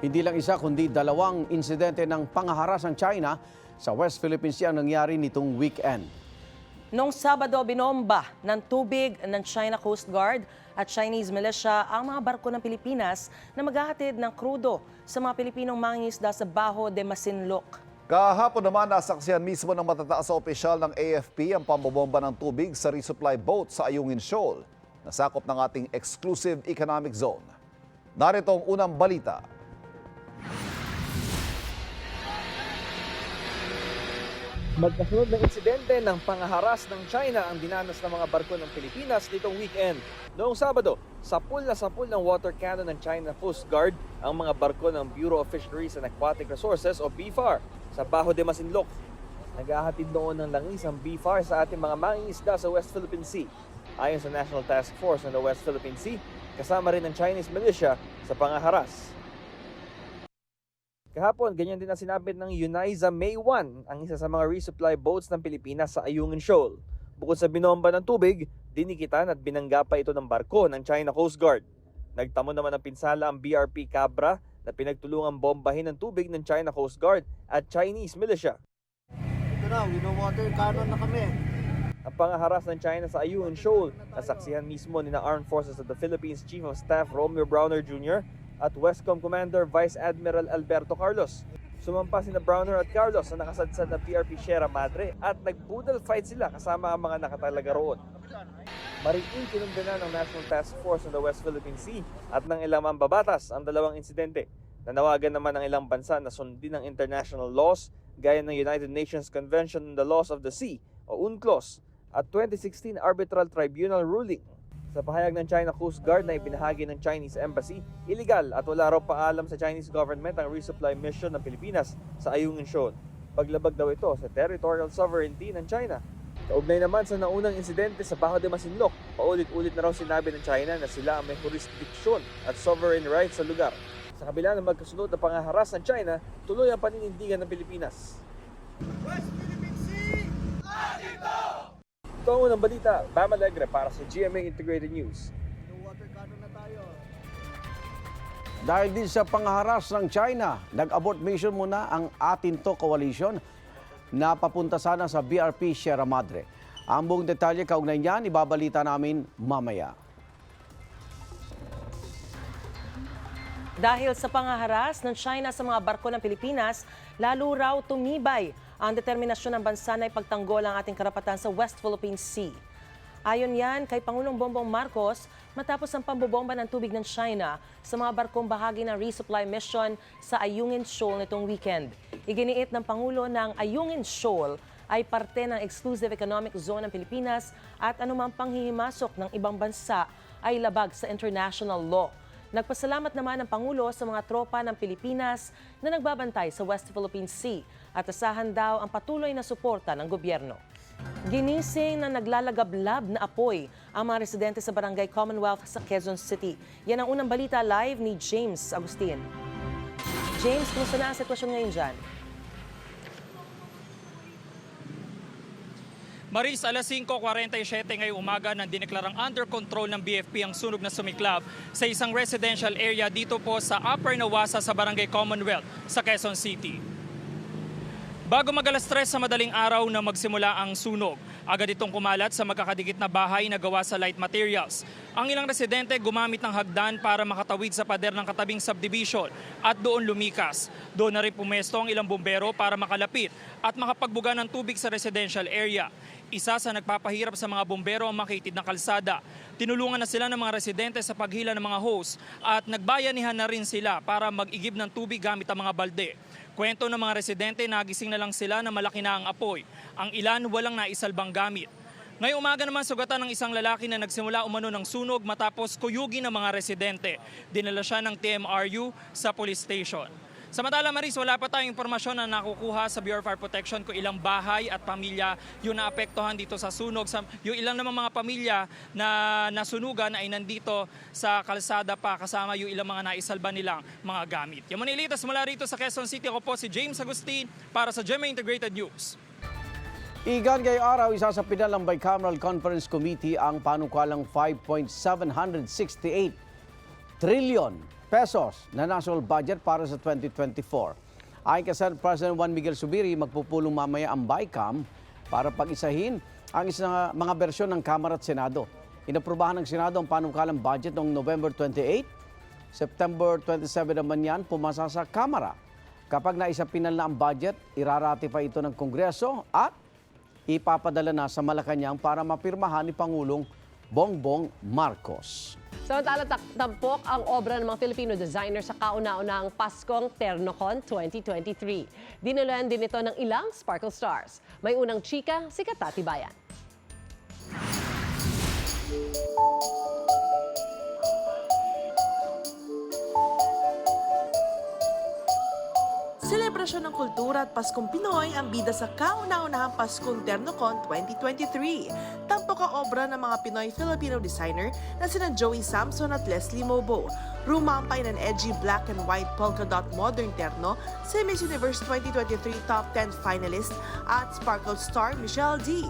Hindi lang isa kundi dalawang insidente ng pangaharas ng China sa West Philippine Sea ang nangyari nitong weekend. Noong Sabado, binomba ng tubig ng China Coast Guard at Chinese militia ang mga barko ng Pilipinas na maghahatid ng krudo sa mga Pilipinong mangingisda sa Baho de Masinloc. Kahapon naman nasaksihan mismo ng matataas sa opisyal ng AFP ang pambobomba ng tubig sa resupply boat sa Ayungin Shoal, nasakop ng ating exclusive economic zone. Narito ang unang balita. Magkasunod ng insidente ng pangaharas ng China ang dinanas ng mga barko ng Pilipinas nitong weekend. Noong Sabado, sapul na sapul ng water cannon ng China Coast Guard ang mga barko ng Bureau of Fisheries and Aquatic Resources o BFAR sa Baho de Masinloc. Naghahatid noon ng langis ang BFAR sa ating mga mangingisda sa West Philippine Sea. Ayon sa National Task Force ng West Philippine Sea, kasama rin ng Chinese militia sa pangaharas. Kahapon, ganyan din ang sinabi ng Uniza May 1, ang isa sa mga resupply boats ng Pilipinas sa Ayungin Shoal. Bukod sa binomba ng tubig, dinikitan at binangga pa ito ng barko ng China Coast Guard. Nagtamo naman ng pinsala ang BRP Cabra na pinagtulungang bombahin ng tubig ng China Coast Guard at Chinese militia. Ito na, wino-water cannon na kami. Ang pangaharas ng China sa Ayungin Shoal, nasaksihan mismo ni na Armed Forces of the Philippines Chief of Staff Romeo Browner Jr. at Westcom Commander Vice Admiral Alberto Carlos. Sumampa sina Browner at Carlos sa nakasadsad na PRP Sierra Madre at nag-poodle fight sila kasama ang mga nakatalaga roon. Mariing kinundana ng National Task Force ng the West Philippine Sea at ng ilang mambabatas ang dalawang insidente. Nanawagan naman ng ilang bansa na sundin ang international laws gaya ng United Nations Convention on the Laws of the Sea o UNCLOS at 2016 Arbitral Tribunal ruling. Sa pahayag ng China Coast Guard na ibinahagi ng Chinese Embassy, illegal at wala raw paalam sa Chinese government ang resupply mission ng Pilipinas sa Ayungin Shoal. Paglabag daw ito sa territorial sovereignty ng China. Kaugnay naman sa naunang insidente sa Baho de Masinloc, paulit-ulit na raw sinabi ng China na sila ang may jurisdiction at sovereign rights sa lugar. Sa kabila ng magkasunod na pangaharas ng China, tuloy ang paninindigan ng Pilipinas. Ito ang unang balita, Bam Alegre para sa GMA Integrated News. Wino-water cannon na tayo. Dahil din sa pangaharas ng China, nag-abort mission muna ang Atin to Coalition na papunta sana sa BRP Sierra Madre. Ang buong detalye kaugnay niyan, ibabalita namin mamaya. Dahil sa pangaharas ng China sa mga barko ng Pilipinas, lalo raw tumibay ang determinasyon ng bansa na ipagtanggol ang ating karapatan sa West Philippine Sea. Ayon yan kay Pangulong Bongbong Marcos matapos ang pambobomba ng tubig ng China sa mga barkong bahagi ng resupply mission sa Ayungin Shoal nitong weekend. Iginiit ng Pangulo ng Ayungin Shoal ay parte ng exclusive economic zone ng Pilipinas at anumang panghihimasok ng ibang bansa ay labag sa international law. Nagpasalamat naman ang Pangulo sa mga tropa ng Pilipinas na nagbabantay sa West Philippine Sea at asahan daw ang patuloy na suporta ng gobyerno. Ginising na naglalagablab na apoy ang mga residente sa Barangay Commonwealth sa Quezon City. Yan ang unang balita live ni James Agustin. James, kumusta na ang sitwasyon ngayon dyan? Maris, alas 5.47 ngayong umaga nang dineklarang under control ng BFP ang sunog na sumiklab sa isang residential area dito po sa Upper Nawasa sa Barangay Commonwealth sa Quezon City. Bago magalas stress sa madaling araw na magsimula ang sunog, agad itong kumalat sa magkakadikit na bahay na gawa sa light materials. Ang ilang residente gumamit ng hagdan para makatawid sa pader ng katabing subdivision at doon lumikas. Doon na rin pumesto ang ilang bumbero para makalapit at makapagbuga ng tubig sa residential area. Isa sa nagpapahirap sa mga bumbero ang makitid na kalsada. Tinulungan na sila ng mga residente sa paghila ng mga hose at nagbayanihan na rin sila para mag-igib ng tubig gamit ang mga balde. Kwento ng mga residente, nagising na lang sila na malaki na ang apoy. Ang ilan walang naisalbang gamit. Ngayong umaga naman sugatan ng isang lalaki na nagsimula umano ng sunog matapos kuyugi ng mga residente. Dinala siya ng TMRU sa police station. Samantala Maris, wala pa tayong impormasyon na nakukuha sa Bureau of Fire Protection kung ilang bahay at pamilya yung naapektuhan dito sa sunog. Yung ilang namang mga pamilya na nasunugan ay nandito sa kalsada pa kasama yung ilang mga naisalba nilang mga gamit. Yung manilitas mula rito sa Quezon City, ako po si James Agustin para sa GMA Integrated News. Igan ngayong araw, isa sa pinalang Bicameral Conference Committee ang panukalang 5.768 trillion pesos na national budget para sa 2024. Ayon kay Senate President Juan Miguel Subiri, magpupulong mamaya ang BICAM para pag-isahin ang isang mga bersyon ng Kamara at Senado. Inaprubahan ng Senado ang panukalang budget noong November 28. September 27 naman yan pumasa sa Kamara. Kapag naisapinal na ang budget, iraratify ito ng Kongreso at ipapadala na sa Malacanang para mapirmahan ni Pangulong Bongbong Marcos. Samantala, tampok ang obra ng mga Filipino designer sa kauna-unahang Paskong Ternocon 2023. Dinuluhan din ito ng ilang Sparkle Stars. May unang chika, si Katati Bayan. Selebrasyon ng kultura at Paskong Pinoy ang bida sa kauna-unahang Paskong Ternocon 2023. Tampok ang obra ng mga Pinoy-Filipino designer na sina Joey Samson at Leslie Mobo. Rumampay ng edgy black and white polka dot modern terno si Miss Universe 2023 Top 10 finalist at Sparkle star Michelle D.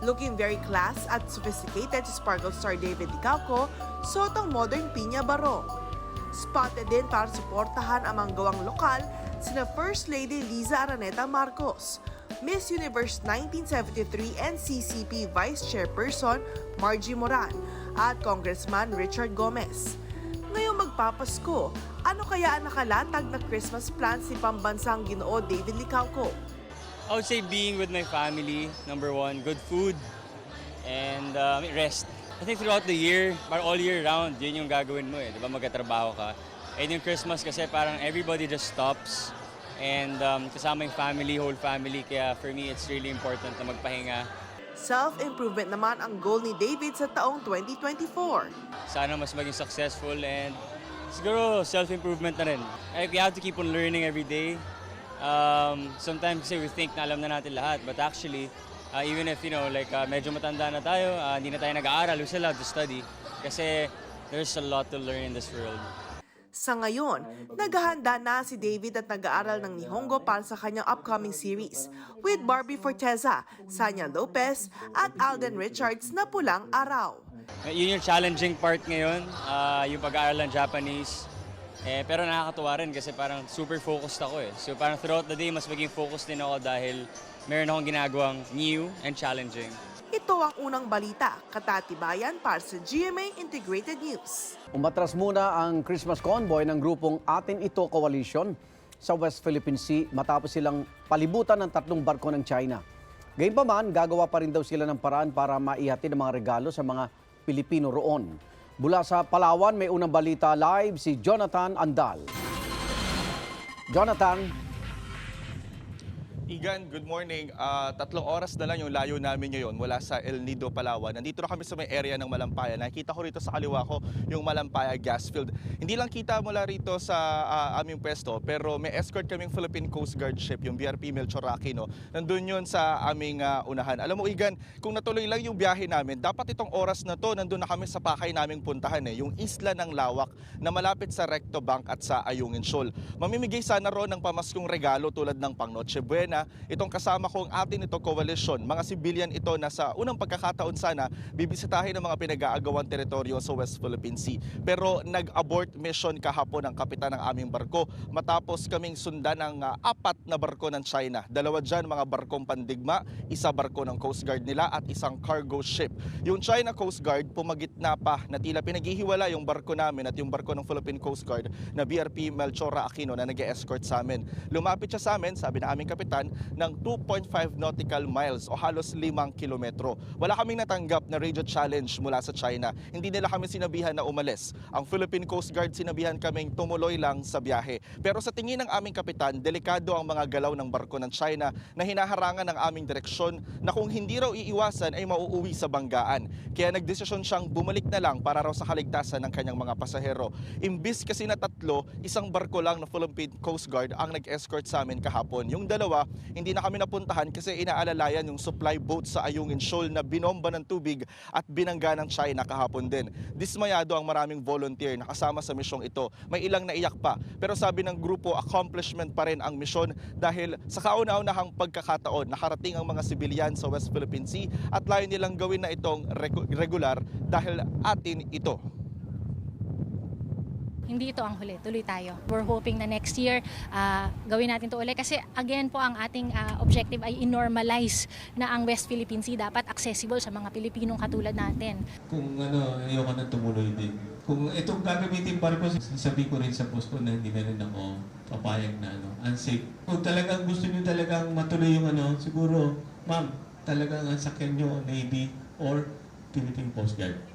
Looking very class at sophisticated si Sparkle star David Dicauco, sotong modern pinya barong. Spotted din para suportahan ang mga gawang lokal sina First Lady Liza Araneta Marcos, Miss Universe 1973 NCCP Vice Chairperson Margie Moran at Congressman Richard Gomez. Ngayong magpapasko, ano kaya ang nakalatag na Christmas plans ni pambansang ginoo David Licauco? I would say being with my family, number one, good food, and um, rest. I think throughout the year, parang all year round, yun yung gagawin mo eh. Di ba magkatrabaho ka. And yung Christmas kasi parang everybody just stops. And um, kasama yung family, whole family. Kaya for me, it's really important na magpahinga. Self-improvement naman ang goal ni David sa taong 2024. Sana mas maging successful and siguro self-improvement na rin. Like, we have to keep on learning every day. Um, sometimes kasi we think na alam na natin lahat, but actually, uh, even if, you know, like, uh, medyo matanda na tayo, uh, hindi na tayo nag-aaral, we still have to study. Kasi there's a lot to learn in this world. Sa ngayon, naghahanda na si David at nag-aaral ng Nihongo para sa kanyang upcoming series with Barbie Forteza, Sanya Lopez at Alden Richards na pulang araw. Uh, Yun yung challenging part ngayon, uh, yung pag-aaral ng Japanese. Eh, pero nakakatuwa rin kasi parang super focused ako eh. So parang throughout the day, mas maging focused din ako dahil meron akong ginagawang new and challenging. Ito ang unang balita, katatibayan para sa GMA Integrated News. Umatras muna ang Christmas convoy ng grupong Atin Ito Coalition sa West Philippine Sea matapos silang palibutan ng tatlong barko ng China. Gayunpaman, gagawa pa rin daw sila ng paraan para maihatid ang mga regalo sa mga Pilipino roon. Mula sa Palawan, may unang balita live si Jonathan Andal. Jonathan, Igan, good morning. Ah, tatlong oras na lang yung layo namin ngayon mula sa El Nido, Palawan. Nandito na kami sa may area ng Malampaya. Nakikita ko rito sa kaliwa ko yung Malampaya gas field. Hindi lang kita mula rito sa ah, aming pwesto, pero may escort kaming Philippine Coast Guard ship, yung BRP Melchor Aquino. Nandun yun sa aming ah, unahan. Alam mo, Igan, kung natuloy lang yung biyahe namin, dapat itong oras na to, nandun na kami sa pakay naming puntahan eh, yung Isla ng Lawak na malapit sa Recto Bank at sa Ayungin Shoal. Mamimigay sana ron ng pamaskong regalo tulad ng pang Buena, itong kasama kong atin ito coalition. Mga civilian ito na sa unang pagkakataon sana bibisitahin ng mga pinag-aagawang teritoryo sa West Philippine Sea. Pero nag-abort mission kahapon ang kapitan ng aming barko matapos kaming sundan ng ah, apat na barko ng China. Dalawa dyan mga barkong pandigma, isa barko ng Coast Guard nila at isang cargo ship. Yung China Coast Guard pumagitna pa na tila pinaghihiwala yung barko namin at yung barko ng Philippine Coast Guard na BRP Melchora Aquino na nag-escort sa amin. Lumapit siya sa amin, sabi na aming kapitan, ng 2.5 nautical miles o halos 5 kilometro. Wala kaming natanggap na radio challenge mula sa China. Hindi nila kami sinabihan na umalis. Ang Philippine Coast Guard sinabihan kaming tumuloy lang sa biyahe. Pero sa tingin ng aming kapitan, delikado ang mga galaw ng barko ng China na hinaharangan ng aming direksyon na kung hindi raw iiwasan ay mauuwi sa banggaan. Kaya nagdesisyon siyang bumalik na lang para raw sa kaligtasan ng kanyang mga pasahero. Imbis kasi na tatlo, isang barko lang na Philippine Coast Guard ang nag-escort sa amin kahapon. Yung dalawa, hindi na kami napuntahan kasi inaalalayan yung supply boat sa Ayungin Shoal na binomba ng tubig at binangga ng China kahapon din. Dismayado ang maraming volunteer na kasama sa misyong ito. May ilang naiyak pa. Pero sabi ng grupo, accomplishment pa rin ang misyon dahil sa kauna-unahang pagkakataon nakarating ang mga sibilyan sa West Philippine Sea at layo nilang gawin na itong regu- regular dahil atin ito. Hindi ito ang huli. Tuloy tayo. We're hoping na next year ah, gawin natin to ulit kasi again po ang ating ah, objective ay in-normalize na ang West Philippine Sea dapat accessible sa mga Pilipinong katulad natin. kung ano, ayoko na tumuloy din. Kung itong gagamitin barko, sabi ko rin sa post ko na hindi na rin ako papayag na ano, unsafe. Kung talagang gusto niyo talagang matuloy yung ano, siguro, ma'am, talagang ang sakyan niyo, Navy or Philippine Coast Guard.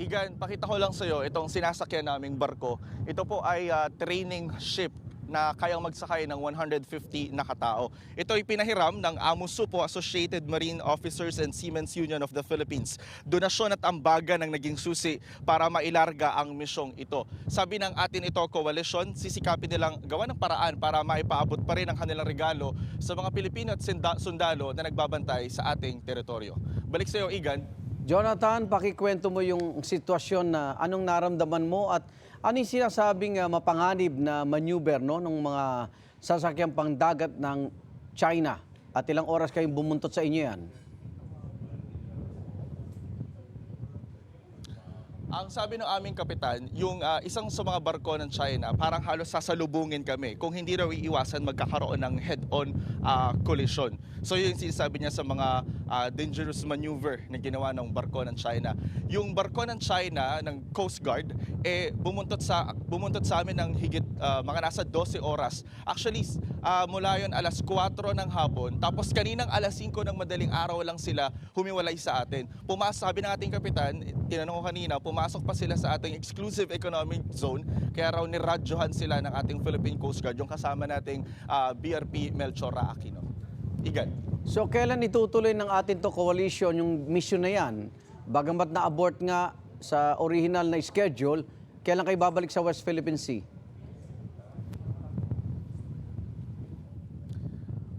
Igan, pakita ko lang sa iyo itong sinasakyan naming barko. Ito po ay ah, training ship na kayang magsakay ng 150 na katao. Ito ay pinahiram ng AMUSUPO, Associated Marine Officers and Seamen's Union of the Philippines. Donasyon at ambaga ng naging susi para mailarga ang misyong ito. Sabi ng atin ito coalition, sisikapin nilang gawa ng paraan para maipaabot pa rin ang kanilang regalo sa mga Pilipino at sundalo na nagbabantay sa ating teritoryo. Balik sa iyo, Igan. Jonathan, pakikwento mo yung sitwasyon na anong naramdaman mo at ano yung sinasabing ah, mapanganib na maneuver no, ng mga sasakyang pangdagat ng China at ilang oras kayong bumuntot sa inyo yan? Ang sabi ng aming kapitan, yung ah, isang sa mga barko ng China, parang halos sasalubungin kami kung hindi raw iiwasan magkakaroon ng head-on ah, collision. So yun yung sinasabi niya sa mga ah, dangerous maneuver na ginawa ng barko ng China. Yung barko ng China, ng Coast Guard, eh bumuntot sa bumuntot sa amin ng higit ah, mga nasa 12 oras. Actually, ah, mula yun alas 4 ng hapon, tapos kaninang alas 5 ng madaling araw lang sila humiwalay sa atin. Pumas, sabi ng ating kapitan, tinanong ko kanina, pumasok pa sila sa ating exclusive economic zone, kaya raw niradyohan sila ng ating Philippine Coast Guard, yung kasama nating ah, BRP Melchora Aquino. Igan. So kailan itutuloy ng atin to coalition yung mission na yan? Bagamat na-abort nga sa original na schedule, kailan kayo babalik sa West Philippine Sea?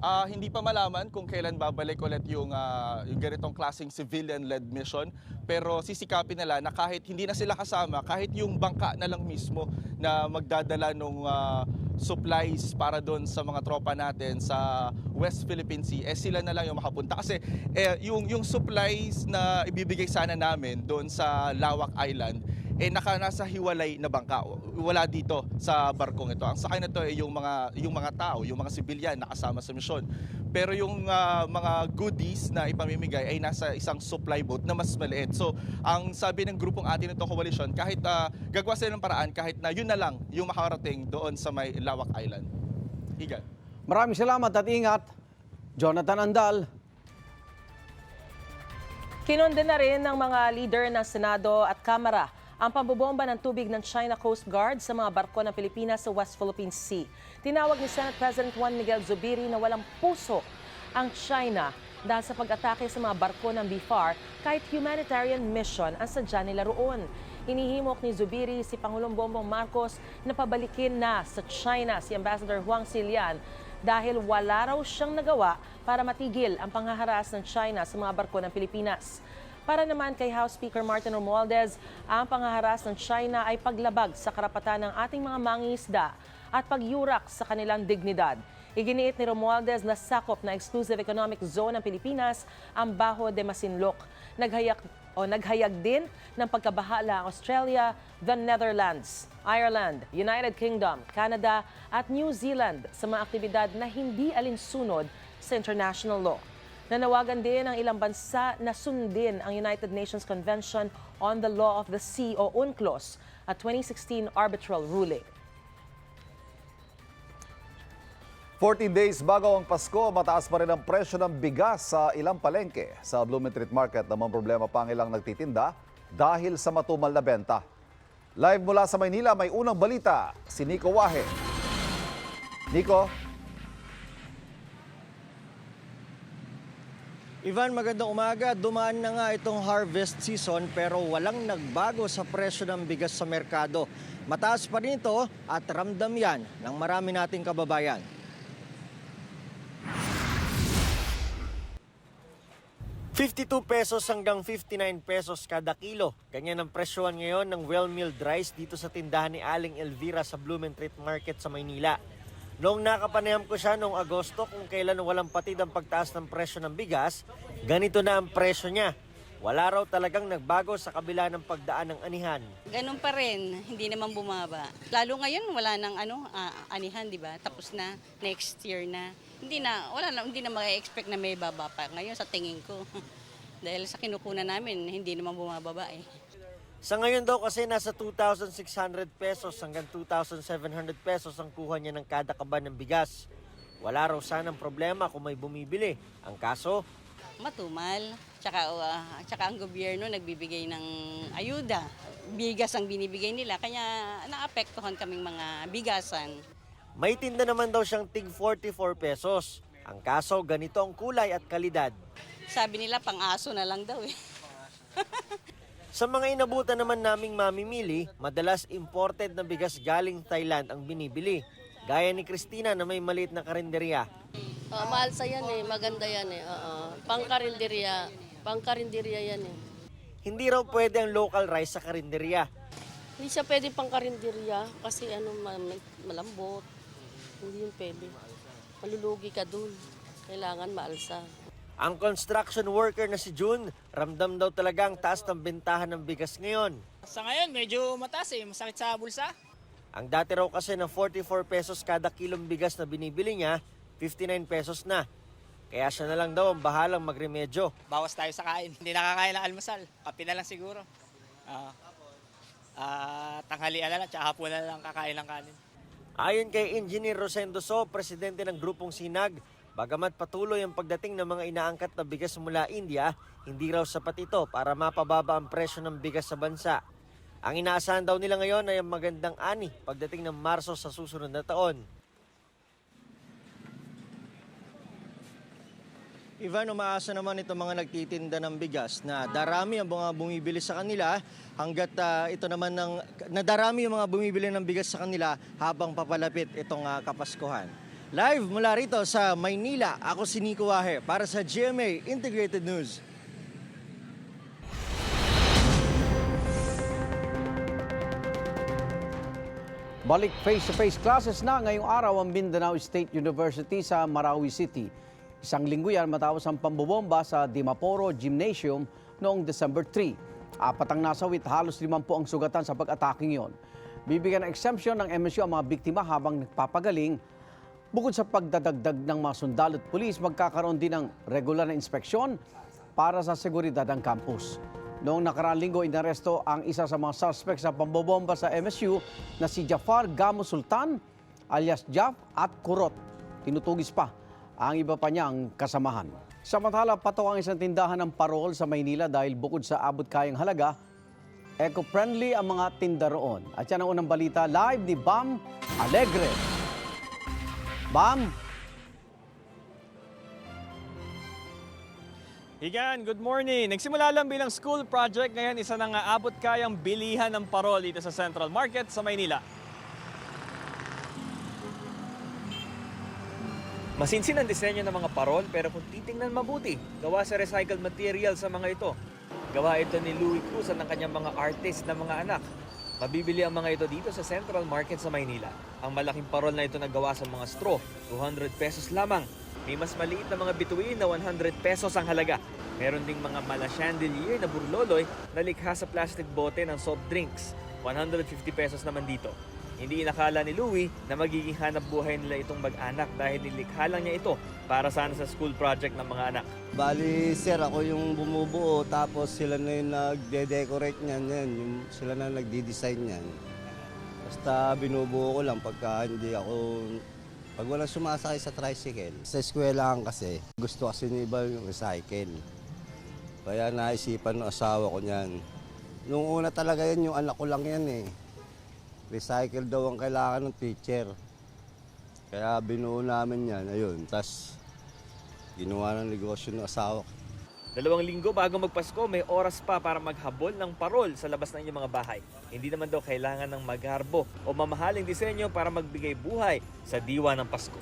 Ah, hindi pa malaman kung kailan babalik ulit yung, ah, yung ganitong klaseng civilian-led mission. Pero sisikapin nila na kahit hindi na sila kasama, kahit yung bangka na lang mismo na magdadala ng supplies para doon sa mga tropa natin sa West Philippine Sea, eh sila na lang yung makapunta. Kasi eh, yung, yung supplies na ibibigay sana namin doon sa Lawak Island, eh naka nasa hiwalay na bangka. Wala dito sa barkong ito. Ang sakay na to ay yung mga yung mga tao, yung mga sibilyan na kasama sa misyon. Pero yung ah, mga goodies na ipamimigay ay nasa isang supply boat na mas maliit. So, ang sabi ng grupong atin ito coalition, kahit ah, gagawa sila ng paraan kahit na yun na lang yung makarating doon sa may Lawak Island. Igan. Maraming salamat at ingat. Jonathan Andal, Kinonde na rin ng mga leader ng Senado at Kamara ang pambobomba ng tubig ng China Coast Guard sa mga barko ng Pilipinas sa West Philippine Sea. Tinawag ni Senate President Juan Miguel Zubiri na walang puso ang China dahil sa pag-atake sa mga barko ng BFAR kahit humanitarian mission ang sadya nila roon. Inihimok ni Zubiri si Pangulong Bongbong Marcos na pabalikin na sa China si Ambassador Huang Xilian dahil wala raw siyang nagawa para matigil ang panghaharas ng China sa mga barko ng Pilipinas. Para naman kay House Speaker Martin Romualdez, ang panghaharas ng China ay paglabag sa karapatan ng ating mga mangingisda at pagyurak sa kanilang dignidad. Iginiit ni Romualdez na sakop na exclusive economic zone ng Pilipinas ang Baho de Masinloc. Naghayak o naghayag din ng pagkabahala ang Australia, the Netherlands, Ireland, United Kingdom, Canada at New Zealand sa mga aktibidad na hindi alinsunod sa international law. Nanawagan din ang ilang bansa na sundin ang United Nations Convention on the Law of the Sea o UNCLOS, a 2016 arbitral ruling. 14 days bago ang Pasko, mataas pa rin ang presyo ng bigas sa ilang palengke. Sa Blooming Treat Market naman problema pa ang ilang nagtitinda dahil sa matumal na benta. Live mula sa Maynila, may unang balita, si Nico Wahe. Nico, Ivan, magandang umaga. Dumaan na nga itong harvest season pero walang nagbago sa presyo ng bigas sa merkado. Mataas pa rin ito at ramdam yan ng marami nating kababayan. ₱52 pesos hanggang 59 pesos kada kilo. Ganyan ang presyohan ngayon ng well-milled rice dito sa tindahan ni Aling Elvira sa Blumentritt Market sa Maynila. Noong nakapanayam ko siya noong Agosto kung kailan walang patid ang pagtaas ng presyo ng bigas, ganito na ang presyo niya. Wala raw talagang nagbago sa kabila ng pagdaan ng anihan. Ganun pa rin, hindi naman bumaba. Lalo ngayon wala nang ano, ah, anihan, 'di ba? Tapos na next year na. Hindi na wala na hindi na ma-expect na may baba pa ngayon sa tingin ko. Dahil sa kinukunan namin, hindi naman bumababa eh. Sa ngayon daw kasi nasa 2,600 pesos hanggang 2,700 pesos ang kuha niya ng kada kaban ng bigas. Wala raw sanang problema kung may bumibili. Ang kaso, Matumal. Tsaka, ah, tsaka ang gobyerno nagbibigay ng ayuda. Bigas ang binibigay nila, kaya naapektuhan kaming mga bigasan. may tinda naman daw siyang tig 44 pesos. Ang kaso, ganito ang kulay at kalidad. Sabi nila pang-aso na lang daw eh. Sa mga inabutan naman naming mamimili, madalas imported na bigas galing Thailand ang binibili. Gaya ni Christina na may maliit na karinderya. Uh, mahal sa yan eh, maganda yan eh. Oo. Pangkarinderya, pangkarinderya yan eh. Hindi raw pwede ang local rice sa karinderya. Hindi siya pwede pangkarinderya kasi ano, ma- malambot. Hindi yun pwede. Malulugi ka dun. Kailangan maalsa. Ang construction worker na si June, ramdam daw talaga ang taas ng bentahan ng bigas ngayon. Sa ngayon, medyo mataas eh. Masakit sa bulsa. Ang dati raw kasi ng 44 pesos kada kilong bigas na binibili niya, 59 pesos na. Kaya siya na lang daw ang bahalang magremedyo. Bawas tayo sa kain. Hindi nakakain ng almusal. Kape na lang siguro. Ah, ah, tanghalian na lang, tsaka hapon na lang kakain ng kanin. Ayon kay Engineer Rosendo So, presidente ng grupong Sinag, bagamat patuloy ang pagdating ng mga inaangkat na bigas mula India, hindi raw sapat ito para mapababa ang presyo ng bigas sa bansa. Ang inaasahan daw nila ngayon ay ang magandang ani pagdating ng Marso sa susunod na taon. Ivan, umaasa naman itong mga nagtitinda ng bigas na darami ang mga bumibili sa kanila hanggat ah, ito naman ng nadarami yung mga bumibili ng bigas sa kanila habang papalapit itong ah, Kapaskuhan. Live mula rito sa Maynila, ako si Nico Wahe para sa GMA Integrated News. Balik face-to-face classes na ngayong araw ang Mindanao State University sa Marawi City. Isang linggo yan matapos ang pambobomba sa Dimaporo Gymnasium noong December 3. Apat ang nasawit, halos limampu ang sugatan sa pag-ataking yon. Bibigyan ng exemption ng MSU ang mga biktima habang nagpapagaling. Bukod sa pagdadagdag ng mga sundalo at pulis, magkakaroon din ng regular na inspeksyon para sa seguridad ng campus. Noong nakaraang linggo, inaresto ang isa sa mga suspect sa pambobomba sa MSU na si Jafar Gamo Sultan alias Jaf at Kurot. Tinutugis pa ang iba pa niyang kasamahan. Samantala, pataw ang isang tindahan ng parol sa Maynila dahil bukod sa abot kayang halaga, eco-friendly ang mga tinda roon. At yan ang unang balita live ni Bam Alegre. Bam, Higan, good morning. Nagsimula lang bilang school project, ngayon isa nang aabot kayang bilihan ng parol dito sa Central Market sa Maynila. Masinsin ang disenyo ng mga parol pero kung titingnan mabuti, gawa sa recycled material sa mga ito. Gawa ito ni Louis Cruz at ng kanyang mga artist na mga anak. Mabibili ang mga ito dito sa Central Market sa Maynila. Ang malaking parol na ito na gawa sa mga straw, 200 pesos lamang. May mas maliit na mga bituin na 100 pesos ang halaga. Meron ding mga mala chandelier na burloloy na likha sa plastic bote ng soft drinks. 150 pesos naman dito. Hindi inakala ni Louie na magiging hanap buhay nila itong mag-anak dahil nilikha lang niya ito para sana sa school project ng mga anak. Bali, sir, ako yung bumubuo tapos sila na yung nagde-decorate niyan, yan, yung, sila na nagdi-design niyan. Basta binubuo ko lang pagka hindi ako, pag walang sumasakay sa tricycle. Sa eskwelahan kasi, gusto kasi ni iba yung recycle. Kaya naisipan ng asawa ko niyan. Nung una talaga yan, yung anak ko lang yan eh. Recycle daw ang kailangan ng teacher. Kaya binuo namin yan, ayun. Tapos, ginawa ng negosyo ng asawa ko. Dalawang linggo bago magpasko, may oras pa para maghabol ng parol sa labas ng inyong mga bahay. Hindi naman daw kailangan ng magarbo o mamahaling disenyo para magbigay buhay sa diwa ng Pasko.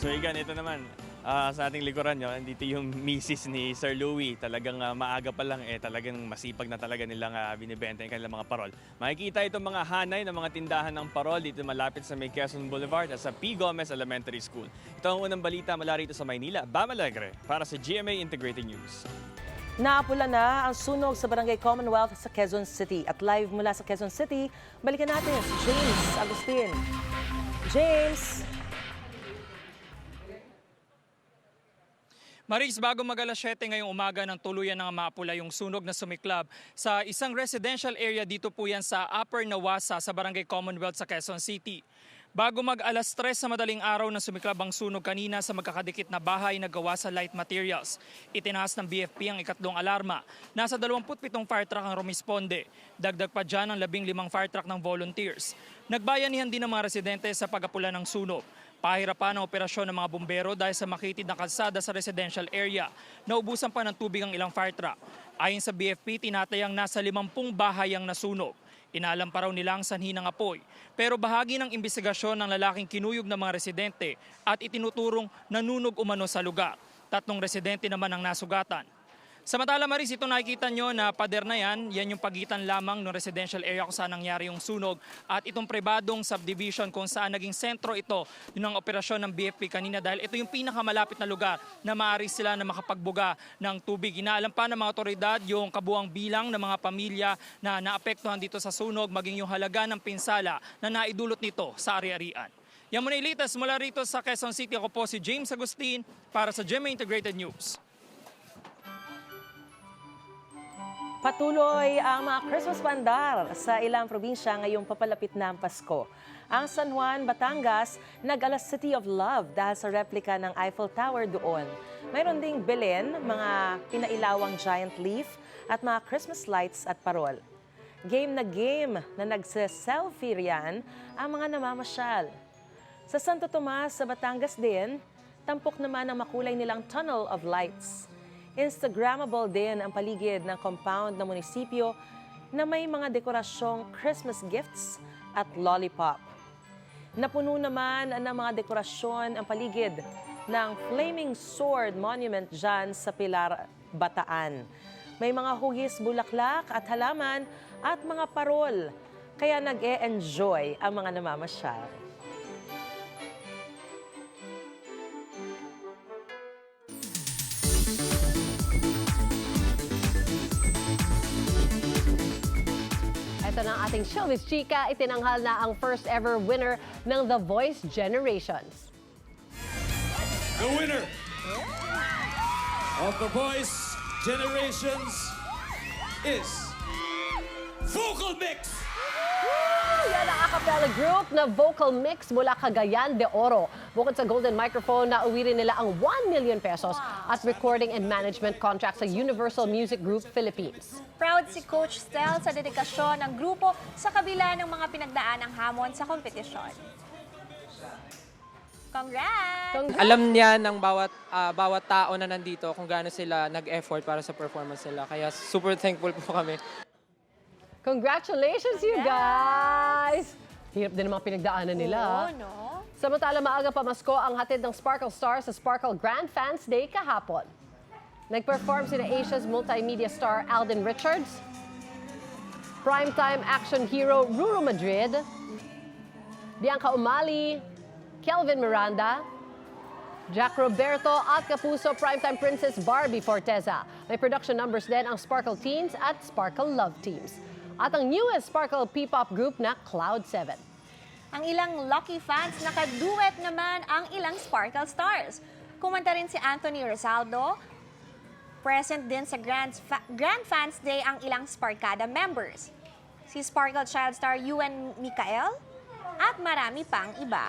So Igan, ito naman. Ah, sa ating likuran nyo, dito yung misis ni Sir Louie. Talagang ah, maaga pa lang eh, talagang masipag na talaga nilang uh, binibenta yung kanilang mga parol. Makikita itong mga hanay ng mga tindahan ng parol dito malapit sa May Boulevard at sa P. Gomez Elementary School. Ito ang unang balita mula rito sa Maynila, Bam Alegre, para sa GMA Integrated News. Naapula na ang sunog sa Barangay Commonwealth sa Quezon City. At live mula sa Quezon City, balikan natin si James Agustin. James! Maris, bago mag alas 7 ngayong umaga ng tuluyan ng maapula yung sunog na sumiklab sa isang residential area dito po yan sa Upper Nawasa sa Barangay Commonwealth sa Quezon City. Bago mag alas 3 sa madaling araw na sumiklab ang sunog kanina sa magkakadikit na bahay na gawa sa light materials. Itinaas ng BFP ang ikatlong alarma. Nasa 27 fire truck ang rumisponde. Dagdag pa dyan ang 15 fire truck ng volunteers. Nagbayanihan din ng mga residente sa pagapula ng sunog. Pahirapan ang operasyon ng mga bumbero dahil sa makitid na kalsada sa residential area. Naubusan pa ng tubig ang ilang fire truck. Ayon sa BFP, tinatayang nasa 50 bahay ang nasunog. Inalam pa raw nila sanhi ng apoy. Pero bahagi ng imbestigasyon ng lalaking kinuyog ng mga residente at itinuturong nanunog umano sa lugar. Tatlong residente naman ang nasugatan. Samantala Maris, ito nakikita nyo na pader na yan, yan yung pagitan lamang ng residential area kung saan nangyari yung sunog at itong pribadong subdivision kung saan naging sentro ito ang operasyon ng BFP kanina dahil ito yung pinakamalapit na lugar na maaari sila na makapagbuga ng tubig. Inaalam pa ng mga otoridad yung kabuang bilang ng mga pamilya na naapektuhan dito sa sunog maging yung halaga ng pinsala na naidulot nito sa ari-arian. Yan muna yung latest mula rito sa Quezon City. Ako po si James Agustin para sa GMA Integrated News. Patuloy ang mga Christmas bandar sa ilang probinsya ngayong papalapit na ang Pasko. Ang San Juan, Batangas, nag-alas City of Love dahil sa replika ng Eiffel Tower doon. Mayroon ding Belen, mga pinailawang giant leaf at mga Christmas lights at parol. Game na game na nagse-selfie riyan ang mga namamasyal. Sa Santo Tomas, sa Batangas din, tampok naman ang makulay nilang Tunnel of Lights. Instagrammable din ang paligid ng compound ng munisipyo na may mga dekorasyong Christmas gifts at lollipop. Napuno naman ng mga dekorasyon ang paligid ng Flaming Sword Monument dyan sa Pilar, Bataan. May mga hugis, bulaklak at halaman at mga parol. Kaya nag-e-enjoy ang mga namamasyal. Ito na ang ating showbiz chika. Itinanghal na ang first ever winner ng The Voice Generations. The winner of the Voice Generations is Vocal Mix. Yan ang acapella group na vocal mix mula Cagayan de Oro. Bukod sa golden microphone, nauwi rin nila ang 1 million pesos at recording and management contract sa Universal Music Group Philippines. Proud si Coach Stel sa dedikasyon ng grupo sa kabila ng mga pinagdaan ng hamon sa kompetisyon. Congrats! Alam niya ng bawat ah, bawat tao na nandito kung gaano sila nag-effort para sa performance nila. Kaya super thankful po kami. Congratulations, you guys! Hirap din ang mga pinagdaanan nila. Oo, no? Samantala, maaga pa Masko ang hatid ng Sparkle Stars sa Sparkle Grand Fans Day kahapon. Nag-perform sina Asia's multimedia star Alden Richards, primetime action hero Ruru Madrid, Bianca Umali, Kelvin Miranda, Jack Roberto at Kapuso primetime princess Barbie Forteza. May production numbers din ang Sparkle Teens at Sparkle Love Teams. At ang newest Sparkle P-pop group na Cloud7. Ang ilang lucky fans nakaduet naman ang ilang Sparkle Stars. Kumanta rin si Anthony Rizaldo. Present din sa Grand, Fa- Grand Fans Day ang ilang Sparkada members. Si Sparkle Child star Ewan Mikael at marami pang iba.